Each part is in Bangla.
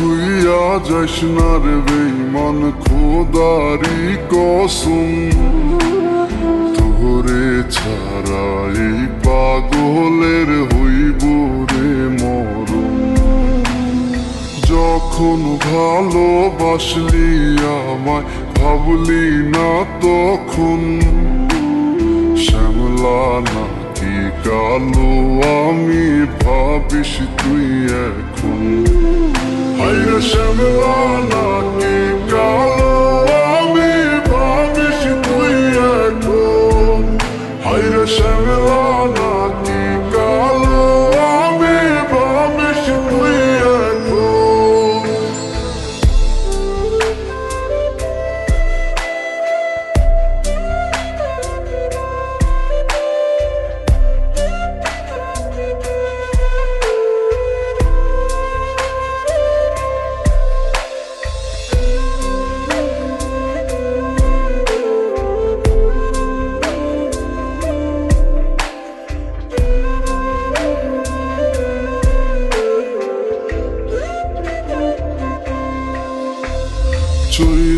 থুইয়া যাস না রে বেইমান খোদারি কসম। তোরে ছাড়া এই পাগলের হইব রে মরম যখন ভালোবাসলি আমায়, ভাবলি না তখন। শ্যামলা নাকি কালো, আমি ভাবিস তুই এখন। হাইরে শ্যামলা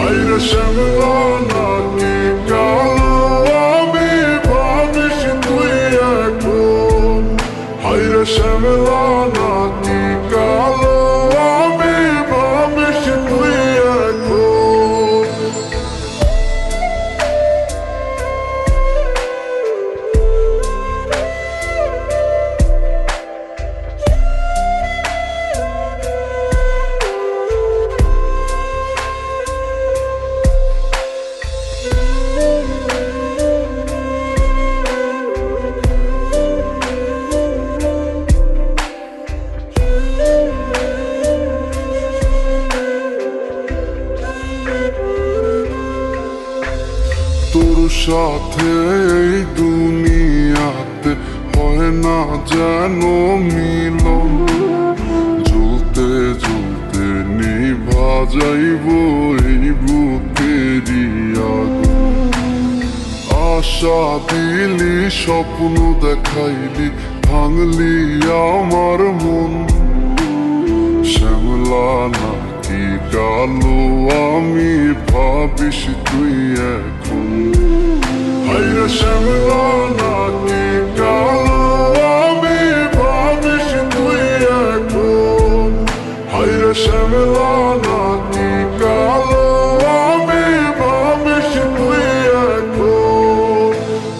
হাইরে শ্যামলা তোর সাথে এই দুনিয়াতে হয় না যেন মিলন। জ্বলতে জ্বলতে নিভা যাইব এই আগুন। আশা দিলি, স্বপ্ন দেখাইলি, ভাঙলি আমার মন। শ্যামলা নাকি কালো আমি ভাবিস তুই এখন? হাইরা শ্যামলা নাকি